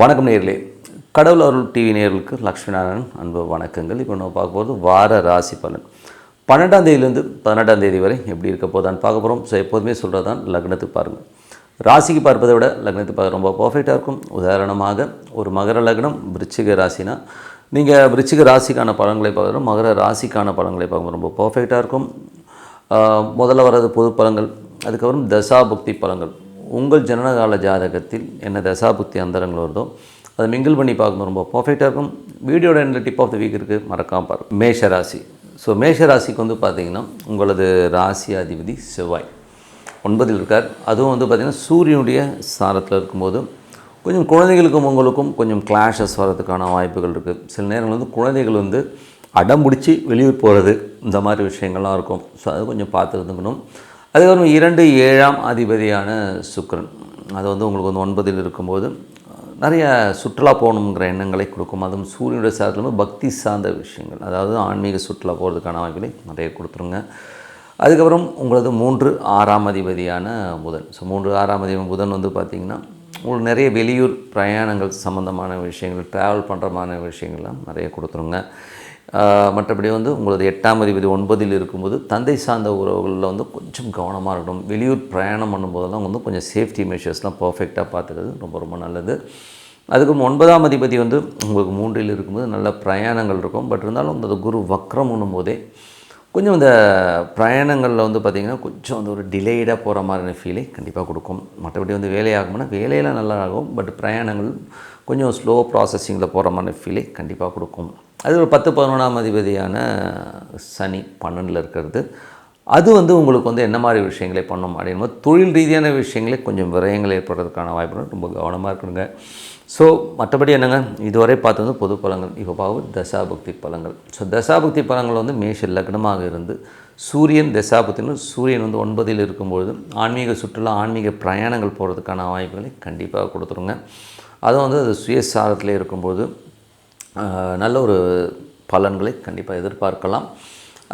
வணக்கம் நேர்களே கடவுள் அருள் டிவி நேர்களுக்கு லக்ஷ்மி நாராயணன் அன்பு வணக்கங்கள். இப்போ நம்ம பார்க்க போகிறது வார ராசி பலன். பன்னெண்டாம் தேதியிலேருந்து பதினெட்டாம் தேதி வரை எப்படி இருக்க போதான்னு பார்க்க போகிறோம் ஸோ எப்போதுமே சொல்கிறது தான் லக்னத்துக்கு பாருங்கள் ராசிக்கு பார்ப்பதை விட லக்னத்துக்கு பார்க்க ரொம்ப பர்ஃபெக்டாக இருக்கும். உதாரணமாக ஒரு மகர லக்னம் விருச்சிக ராசினா நீங்கள் விருச்சிக ராசிக்கான பழங்களை பார்க்குறோம் மகர ராசிக்கான பழங்களை பார்க்கும்போது ரொம்ப பர்ஃபெக்டாக இருக்கும். முதல்ல வர்றது பொது பழங்கள் அதுக்கப்புறம் தசாபக்தி பழங்கள் உங்கள் ஜனனகால ஜாதகத்தில் என்ன தசாபுத்தி அந்தரங்கள் வருதோ அதை மிங்கிள் பண்ணி பார்க்கும்போது ரொம்ப பர்ஃபெக்டாக இருக்கும். வீடியோட என்ன டிப் ஆஃப் த வீக் இருக்குது மறக்காமல் பாருங்கள் மேஷ ராசி ஸோ மேஷ ராசிக்கு வந்து பார்த்திங்கன்னா உங்களது ராசி அதிபதி செவ்வாய். ஒன்பதில் இருக்கார். அதுவும் வந்து பார்த்திங்கன்னா சூரியனுடைய சாரத்தில் இருக்கும்போது கொஞ்சம் குழந்தைகளுக்கும் உங்களுக்கும் கொஞ்சம் கிளாஷஸ் வர்றதுக்கான வாய்ப்புகள் இருக்குது சில நேரங்கள் வந்து குழந்தைகள் வந்து அடம் பிடிச்சி வெளியூர் போகிறது இந்த மாதிரி விஷயங்கள்லாம் இருக்கும். ஸோ அது கொஞ்சம் பார்த்து இருந்துக்கணும். அதுக்கப்புறம் இரண்டு ஏழாம் அதிபதியான சுக்கரன் அது வந்து உங்களுக்கு வந்து ஒன்பதில் இருக்கும்போது நிறைய சுற்றுலா போகணுங்கிற எண்ணங்களை கொடுக்கும். அதுவும் சூரியனுடைய சாதத்தில் வந்து பக்தி சார்ந்த விஷயங்கள். அதாவது ஆன்மீக சுற்றுலா போகிறதுக்கான வாய்ப்புகளை நிறைய கொடுத்துருங்க. அதுக்கப்புறம் உங்களது மூன்று ஆறாம் அதிபதியான புதன். ஸோ மூன்று ஆறாம் அதிபதி புதன் வந்து பார்த்திங்கன்னா உங்களுக்கு நிறைய வெளியூர் பிரயாணங்கள் சம்மந்தமான விஷயங்கள் ட்ராவல் பண்ணுறமான விஷயங்கள்லாம் நிறைய கொடுத்துருங்க. மற்றபடி வந்து உங்களது எட்டாம் அதிபதி ஒன்பதில் இருக்கும்போது தந்தை சார்ந்த உறவுகளில் வந்து கொஞ்சம் கவனமாக இருக்கணும். வெளியூர் பிரயாணம் பண்ணும்போதெல்லாம் வந்து கொஞ்சம் சேஃப்டி மெஷர்ஸ்லாம் பர்ஃபெக்டாக பார்த்துக்கிறது ரொம்ப ரொம்ப நல்லது. அதுக்கு ஒன்பதாம் அதிபதி வந்து உங்களுக்கு மூன்றில் இருக்கும்போது நல்ல பிரயாணங்கள் இருக்கும். பட் இருந்தாலும் அந்த குரு வக்ரம் போதே கொஞ்சம் இந்த பிரயாணங்களில் வந்து பார்த்திங்கன்னா கொஞ்சம் வந்து ஒரு டிலேடாக போகிற மாதிரியான ஃபீலை கண்டிப்பாக கொடுக்கும். மற்றபடி வந்து வேலையாகும்னா வேலையெல்லாம் நல்லா ஆகும் பட் பிரயாணங்கள் கொஞ்சம் ஸ்லோ ப்ராசஸிங்கில் போகிற மாதிரி ஃபீலை கண்டிப்பாக கொடுக்கும். அது ஒரு பத்து பதினொன்றாம் அதிபதியான சனி பன்னெண்டில் இருக்கிறது. அது வந்து உங்களுக்கு வந்து என்ன மாதிரி விஷயங்களை பண்ணும் அப்படின்போது தொழில் ரீதியான விஷயங்களே கொஞ்சம் விரயங்கள் ஏற்படுறதுக்கான வாய்ப்புகள் ரொம்ப கவனமாக இருக்கணுங்க. ஸோ மற்றபடி என்னங்க? இதுவரை பார்த்து வந்து பொது பலங்கள் இப்போ பார்க்கும் தசாபக்தி பலங்கள். ஸோ தசாபக்தி பலங்கள் வந்து மேஷ லக்னமாக இருந்து சூரியன் தசாபக்தின்னு சூரியன் வந்து ஒன்பதில் இருக்கும்பொழுது ஆன்மீக சுற்றுலா ஆன்மீக பிரயாணங்கள் போகிறதுக்கான வாய்ப்புகளை கண்டிப்பாக கொடுத்துருங்க. அதுவும் வந்து அது சுயசாரத்திலே இருக்கும்போது நல்ல ஒரு பலன்களை கண்டிப்பாக எதிர்பார்க்கலாம்.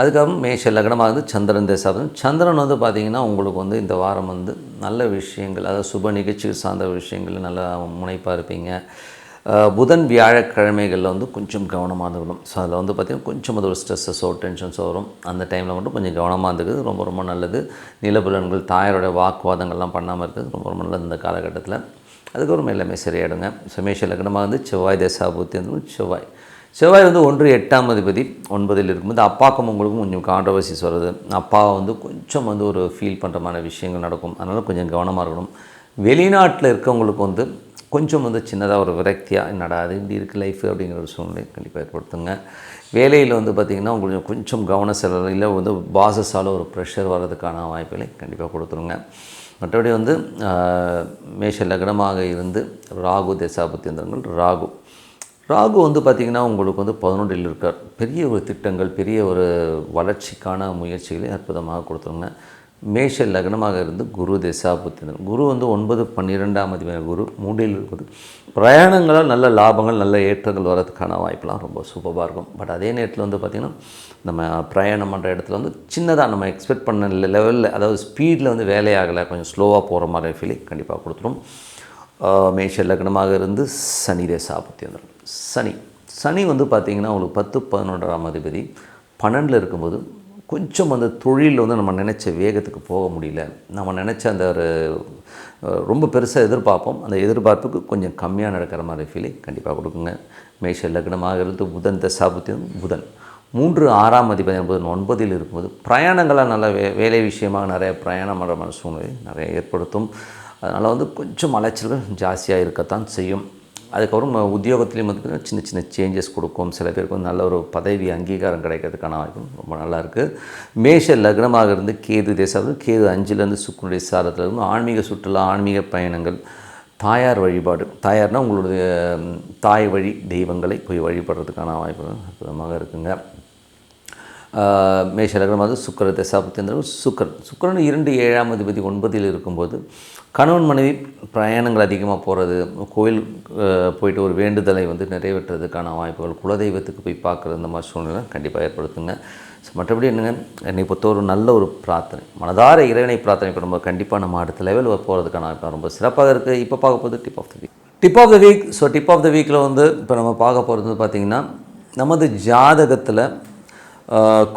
அதுக்கப்புறம் மேஷ லக்னமாக வந்து சந்திரன் தேசாபதம் சந்திரன் வந்து பார்த்திங்கன்னா உங்களுக்கு வந்து இந்த வாரம் வந்து நல்ல விஷயங்கள் அதாவது சுப நிகழ்ச்சிகள் சார்ந்த விஷயங்கள் நல்லா முனைப்பாக இருப்பீங்க. புதன் வியாழக்கிழமைகளில் வந்து கொஞ்சம் கவனமாக இருந்துக்கணும். ஸோ அதில் வந்து பார்த்திங்கன்னா கொஞ்சம் அது ஒரு ஸ்ட்ரெஸ்ஸஸோ டென்ஷன்ஸோ வரும். அந்த டைமில் மட்டும் கொஞ்சம் கவனமாக இருந்துக்குது ரொம்ப ரொம்ப நல்லது. நிலபுலன்கள் தாயாரோட வாக்குவாதங்கள்லாம் பண்ணாமல் இருக்குது ரொம்ப ரொம்ப நல்லது இந்த காலகட்டத்தில். அதுக்கப்புறம் எல்லாமே சரியாயிடுங்க சமேஷ லக்னமாக வந்து செவ்வாய் தசாபூர்த்தி வந்து செவ்வாய். செவ்வாய் வந்து ஒன்று எட்டாம் அதிபதி ஒன்பதில் இருக்கும்போது அப்பாக்கும் உங்களுக்கும் கொஞ்சம் கான்ட்ரவர்சிஸ் வருது அப்பாவை வந்து கொஞ்சம் வந்து ஒரு ஃபீல் பண்ணுற மாதிரி விஷயங்கள் நடக்கும். அதனால் கொஞ்சம் கவனமாக இருக்கணும். வெளிநாட்டில் இருக்கவங்களுக்கு வந்து கொஞ்சம் வந்து சின்னதாக ஒரு விரக்தியாக என்னடா அது இப்படி இருக்குது லைஃப் அப்படிங்கிற ஒரு சூழ்நிலை கண்டிப்பாக ஏற்படுத்துங்க. வேலையில் வந்து பார்த்திங்கன்னா உங்களுக்கு கொஞ்சம் கவன செலவு இல்லை வந்து பாசஸால் ஒரு ப்ரெஷர் வர்றதுக்கான வாய்ப்புகளை கண்டிப்பாக கொடுத்துருங்க. மற்றபடி வந்து மேஷ லக்னமாக இருந்து ராகு தேசாபத்தியந்திரங்கள் ராகு. ராகு வந்து பார்த்திங்கன்னா உங்களுக்கு வந்து பதினொன்றில் இருக்கார். பெரிய ஒரு திட்டங்கள் பெரிய ஒரு வளர்ச்சிக்கான முயற்சிகளை அற்புதமாக கொடுத்துருங்க. மேஷ லக்னமாக இருந்து குரு தேசாபுத்தினர் குரு வந்து ஒன்பது பன்னிரெண்டாம் அதிபர் குரு மூன்றில் இருக்குது. பிரயாணங்களால் நல்ல லாபங்கள் நல்ல ஏற்றங்கள் வர்றதுக்கான வாய்ப்பெலாம் ரொம்ப சூப்பராக இருக்கும். பட் அதே நேரத்தில் வந்து பார்த்திங்கன்னா நம்ம பிரயாணம் பண்ணுற இடத்துல வந்து சின்னதாக நம்ம எக்ஸ்பெக்ட் பண்ண லெவலில் அதாவது ஸ்பீடில் வந்து வேலையாகலை கொஞ்சம் ஸ்லோவாக போகிற மாதிரி ஃபீலிங் கண்டிப்பாக கொடுத்துரும். மேஷ லக்னமாக இருந்து சனி தேசாபத்தி சனி. சனி வந்து பார்த்திங்கன்னா உங்களுக்கு பத்து பதினொன்றாம் அதிபதி. பன்னெண்டில் இருக்கும்போது கொஞ்சம் அந்த தொழிலில் வந்து நம்ம நினச்ச வேகத்துக்கு போக முடியல. நம்ம நினச்ச அந்த ஒரு ரொம்ப பெருசாக எதிர்பார்ப்போம். அந்த எதிர்பார்ப்புக்கு கொஞ்சம் கம்மியாக நடக்கிற மாதிரி ஃபீலிங் கண்டிப்பாக கொடுக்குங்க. மேஷ லக்னமாக இருந்து புதன் தசாபுத்தியம் புதன். மூன்று ஆறாம் அதிபதி என்பது ஒன்பதில் இருக்கும்போது பிரயாணங்களாக நல்ல வே வேலை விஷயமாக நிறைய பிரயாணம் பண்ணுற மன சூழ்நிலை நிறைய ஏற்படுத்தும். அதனால் வந்து கொஞ்சம் அலைச்சல்கள் ஜாஸ்தியாக இருக்கத்தான் செய்யும். அதுக்கப்புறம் உத்தியோகத்துலேயும் வந்து பார்த்தீங்கன்னா சின்ன சின்ன சேஞ்சஸ் கொடுக்கும். சில பேருக்கு வந்து நல்ல ஒரு பதவி அங்கீகாரம் கிடைக்கிறதுக்கான வாய்ப்பு ரொம்ப நல்லா இருக்குது மேஷ லக்னமாக இருந்து கேது தேசாவது கேது அஞ்சுலேருந்து சுக்குனுடைய சாரத்தில் இருந்து ஆன்மீக சுற்றுலா ஆன்மீக பயணங்கள் தாயார் வழிபாடு. தாயார்னால் உங்களுடைய தாய் வழி தெய்வங்களை போய் வழிபடுறதுக்கான வாய்ப்புகள் அற்புதமாக இருக்குங்க. ஆஹ் அது சுக்கர தசாபத்தியந்திரன் சுக்கரன். சுக்கரன் இரண்டு ஏழாம் அதிபதி ஒன்பதில் இருக்கும்போது கணவன் மனைவி பிரயாணங்கள் அதிகமாக போகிறது கோயில் போயிட்டு ஒரு வேண்டுதலை வந்து நிறைவேற்றுறதுக்கான வாய்ப்புகள் குலதெய்வத்துக்கு போய் பார்க்குறது இந்த மாதிரி சூழ்நிலை கண்டிப்பாக ஏற்படுத்துங்க. ஸோ மற்றபடி என்னங்க? என்னை பொறுத்த ஒரு நல்ல ஒரு பிரார்த்தனை. மனதார இறைவனை பிரார்த்தனை இப்போ ரொம்ப கண்டிப்பாக நம்ம அடுத்த லெவல் போகிறதுக்கான வாய்ப்பு ரொம்ப சிறப்பாக இருக்குது இப்போ பார்க்க போகிறது tip of the week tip of the week so tip of the வீக்கில் வந்து இப்போ நம்ம பார்க்க போகிறது பார்த்திங்கன்னா நமது ஜாதகத்தில்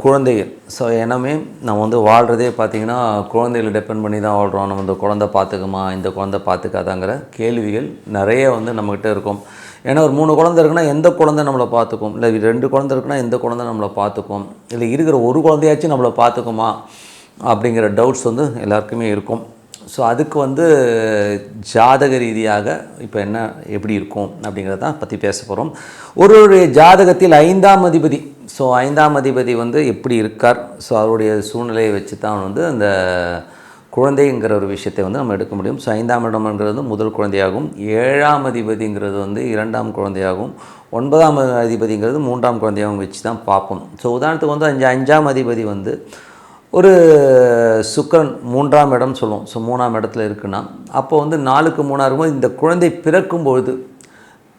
குழந்தைகள். ஸோ எல்லாமே நம்ம வந்து வாழ்கிறதே பார்த்திங்கன்னா குழந்தைகளை டிபெண்ட் பண்ணி தான் வாழ்கிறோம் நம்ம இந்த குழந்தை பார்த்துக்குமா இந்த குழந்தை பார்த்துக்காதாங்கிற கேள்விகள் நிறைய வந்து நம்மக்கிட்ட இருக்கும். ஏன்னா ஒரு மூணு குழந்தை இருக்குன்னா எந்த குழந்தை நம்மளை பார்த்துக்கும் இல்லை ரெண்டு குழந்தை இருக்குன்னா எந்த குழந்தை நம்மளை பார்த்துக்கும் இல்லை இருக்கிற ஒரு குழந்தையாச்சும் நம்மளை பார்த்துக்குமா அப்படிங்கிற டவுட்ஸ் வந்து எல்லாருக்குமே இருக்கும். ஸோ அதுக்கு வந்து ஜாதக ரீதியாக இப்போ என்ன எப்படி இருக்கும் அப்படிங்கிறத பற்றி பேச போகிறோம் ஒரு ஒரு ஜாதகத்தில் ஐந்தாம் அதிபதி ஸோ ஐந்தாம் அதிபதி வந்து எப்படி இருக்கார்? ஸோ அவருடைய சூழ்நிலையை வச்சு தான் வந்து அந்த குழந்தைங்கிற ஒரு விஷயத்தை வந்து நம்ம எடுக்க முடியும். ஸோ ஐந்தாம் இடம்ங்கிறது முதல் குழந்தையாகும். ஏழாம் அதிபதிங்கிறது வந்து இரண்டாம் குழந்தையாகும். ஒன்பதாம் அதிபதிங்கிறது மூன்றாம் குழந்தையாகவும் வச்சு தான் பார்ப்போம். ஸோ உதாரணத்துக்கு வந்து அஞ்சு அஞ்சாம் அதிபதி வந்து ஒரு சுக்கரன் மூன்றாம் இடம் சொல்லுவோம் ஸோ மூணாம் இடத்துல இருக்குன்னா அப்போ வந்து நாலுக்கு மூணாக இருக்கும்போது இந்த குழந்தை பிறக்கும் பொழுது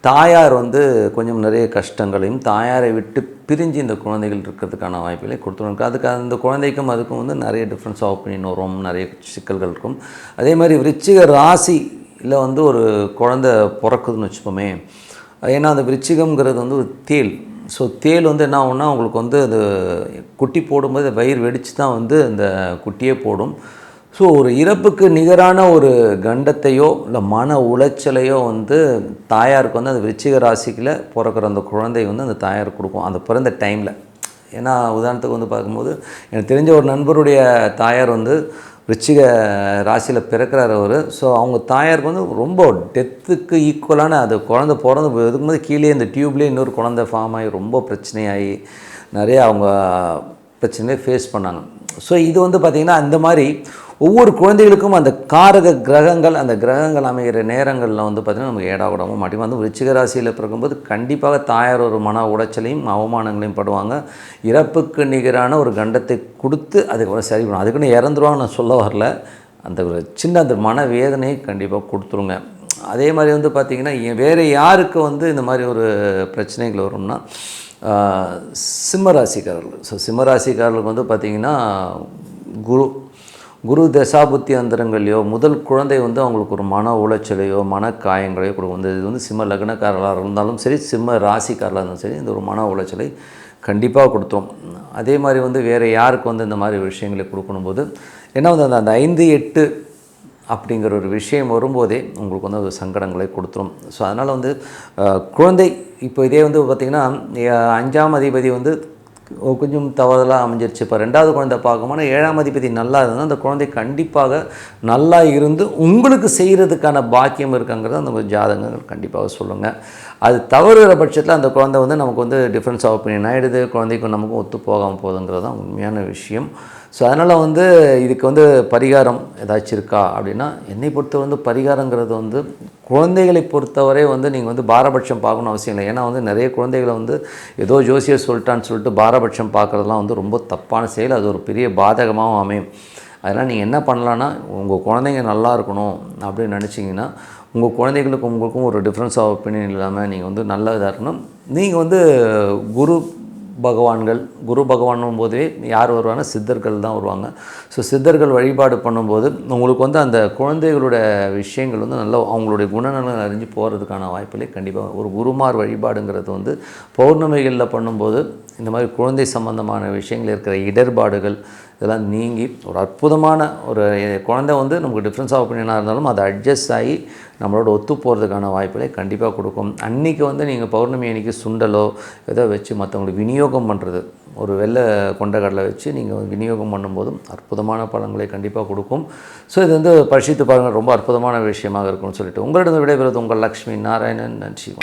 தாயார் வந்து கொஞ்சம் நிறைய கஷ்டங்களையும் தாயாரை விட்டு பிரிஞ்சு இந்த குழந்தைகள் இருக்கிறதுக்கான வாய்ப்புகளை கொடுத்துருவாங்க அதுக்கு அந்த குழந்தைக்கும் அதுக்கும் வந்து நிறைய டிஃப்ரென்ஸ் ஆஃப் ஒப்பீனியன் வரும் நிறைய சிக்கல்கள் இருக்கும். அதே மாதிரி விருச்சிக ராசியில் வந்து ஒரு குழந்தை பிறக்குதுன்னு வச்சுப்போமே ஏன்னா அந்த விருச்சிகம்ங்கிறது வந்து ஒரு தேல் ஸோ தேல் வந்து என்ன ஆகும்னா உங்களுக்கு வந்து அது குட்டி போடும்போது வயிறு வெடித்து தான் வந்து அந்த குட்டியே போடும். ஸோ ஒரு இறப்புக்கு நிகரான ஒரு கண்டத்தையோ இல்லை மன உளைச்சலையோ வந்து தாயாருக்கு வந்து அந்த விருச்சிக ராசிக்கில் பிறக்கிற அந்த குழந்தை வந்து அந்த தாயார் கொடுக்கும். அந்த பிறந்த டைமில். ஏன்னா உதாரணத்துக்கு வந்து பார்க்கும்போது எனக்கு தெரிஞ்ச ஒரு நண்பருடைய தாயார் வந்து விருச்சிக ராசியில் பிறக்கிறார் அவர். ஸோ அவங்க தாயாருக்கு வந்து ரொம்ப டெத்துக்கு ஈக்குவலான அது குழந்தை பிறந்து இருக்கும்போது கீழே இந்த டியூப்லேயே இன்னொரு குழந்தை ஃபார்ம் ஆகி ரொம்ப பிரச்சனையாகி நிறைய அவங்க பிரச்சனையை ஃபேஸ் பண்ணாங்க. ஸோ இது வந்து பார்த்திங்கன்னா அந்த மாதிரி ஒவ்வொரு குழந்தைகளுக்கும் அந்த காரக கிரகங்கள் அந்த கிரகங்கள் அமைகிற நேரங்களில் வந்து பார்த்திங்கன்னா நமக்கு ஏடாவிடாமல் மாட்டி வந்து விருச்சிக ராசியில் பிறக்கும்போது கண்டிப்பாக தாயார் ஒரு மன உடைச்சலையும் அவமானங்களையும் படுவாங்க. இறப்புக்கு நிகரான ஒரு கண்டத்தை கொடுத்து அதுக்கு சரி பண்ணும் அதுக்குன்னு இறந்துருவாங்க நான் சொல்ல வரல. அந்த ஒரு சின்ன அந்த மன வேதனையை கண்டிப்பாக கொடுத்துருங்க. அதே மாதிரி வந்து பார்த்திங்கன்னா வேறு யாருக்கு வந்து இந்த மாதிரி ஒரு பிரச்சனைகள் வரும்னா சிம்மராசிக்காரர்கள் ஸோ சிம்மராசிக்காரர்களுக்கு வந்து பார்த்திங்கன்னா குரு குரு தசாபுத்தி அந்தரங்கள்லையோ முதல் குழந்தை வந்து அவங்களுக்கு ஒரு மன உளைச்சலையோ மன காயங்களையோ கொடுக்கும். இந்த இது வந்து சிம்ம லக்னக்காரர்களாக இருந்தாலும் சரி சிம்ம ராசிக்காரர்களாக இருந்தாலும் சரி இந்த ஒரு மன உளைச்சலை கண்டிப்பாக கொடுத்தோம். அதே மாதிரி வந்து வேறு யாருக்கு வந்து இந்த மாதிரி விஷயங்களை கொடுக்கணும்போது ஏன்னா வந்து அந்த அந்த ஐந்து எட்டு அப்படிங்கிற ஒரு விஷயம் வரும்போதே உங்களுக்கு வந்து அது சங்கடங்களை கொடுத்துரும். ஸோ அதனால் வந்து குழந்தை இப்போ இதே வந்து பார்த்திங்கன்னா அஞ்சாம் அதிபதி வந்து கொஞ்சம் தவறுதலாக அமைஞ்சிருச்சு. இப்போ ரெண்டாவது குழந்தை பார்க்கும்போது ஏழாம் அதிபதி நல்லா இருந்தால் அந்த குழந்தை கண்டிப்பாக நல்லா இருந்து உங்களுக்கு செய்கிறதுக்கான பாக்கியம் இருக்குங்கிறத அந்த ஜாதகங்கள் கண்டிப்பாக சொல்லுங்கள் அது தவறுகிற பட்சத்தில் அந்த குழந்தை வந்து நமக்கு வந்து டிஃப்ரென்ஸ் ஆஃப் ஒப்பீனியன் ஆகிடுது குழந்தைக்கும் நமக்கும் ஒத்து போகாமல் போகுதுங்கிறது தான் உண்மையான விஷயம். ஸோ அதனால் வந்து இதுக்கு வந்து பரிகாரம் ஏதாச்சும் இருக்கா அப்படின்னா என்னை பொறுத்த வந்து பரிகாரங்கிறது வந்து குழந்தைகளை பொறுத்தவரை வந்து நீங்கள் வந்து பாரபட்சம் பார்க்கணும் அவசியம் இல்லை. ஏன்னா வந்து நிறைய குழந்தைகளை வந்து ஏதோ ஜோசியர் சொல்லிட்டான்னு சொல்லிட்டு பாரபட்சம் பார்க்குறதுலாம் வந்து ரொம்ப தப்பான செயல். அது ஒரு பெரிய பாதகமாகவும் அமையும். அதனால் நீங்கள் என்ன பண்ணலான்னா உங்கள் குழந்தைங்க நல்லா இருக்கணும் அப்படின்னு நினச்சிங்கன்னா உங்கள் குழந்தைகளுக்கும் உங்களுக்கும் ஒரு டிஃப்ரென்ஸ் ஆஃப் ஒப்பீனியன் இல்லாமல் நீங்கள் வந்து நல்ல இதாக இருக்கணும். நீங்கள் வந்து குரு பகவான்கள் குரு பகவானும் போதே யார் வருவாங்க சித்தர்கள் தான் வருவாங்க. ஸோ சித்தர்கள் வழிபாடு பண்ணும்போது உங்களுக்கு வந்து அந்த குழந்தைகளோட விஷயங்கள் வந்து நல்லா அவங்களுடைய குணநலன் அறிஞ்சு போகிறதுக்கான வாய்ப்புகளே கண்டிப்பாக ஒரு குருமார் வழிபாடுங்கிறது வந்து பௌர்ணமிகளில் பண்ணும்போது இந்த மாதிரி குழந்தை சம்பந்தமான விஷயங்கள் இருக்கிற இடர்பாடுகள் இதெல்லாம் நீங்கி ஒரு அற்புதமான ஒரு குழந்தை வந்து நமக்கு டிஃப்ரென்ஸ் ஆஃப் ஒப்பீனியனாக இருந்தாலும் அதை அட்ஜஸ்ட் ஆகி நம்மளோட ஒத்து போகிறதுக்கான வாய்ப்புகளை கண்டிப்பாக கொடுக்கும். அன்றைக்கி வந்து நீங்கள் பௌர்ணமி அன்னைக்கு சுண்டலோ ஏதோ வச்சு மற்றவங்களுக்கு விநியோகம் பண்ணுறது ஒரு வெள்ளை கொண்டக்கடலை வச்சு நீங்கள் விநியோகம் பண்ணும்போதும் அற்புதமான பழங்களை கண்டிப்பாக கொடுக்கும். ஸோ இது வந்து பரிசித்து பாருங்கள். ரொம்ப அற்புதமான விஷயமாக இருக்கும்னு சொல்லிட்டு. உங்களிடம் விடைபெறுவது உங்கள் லக்ஷ்மி நாராயணன். நன்றி.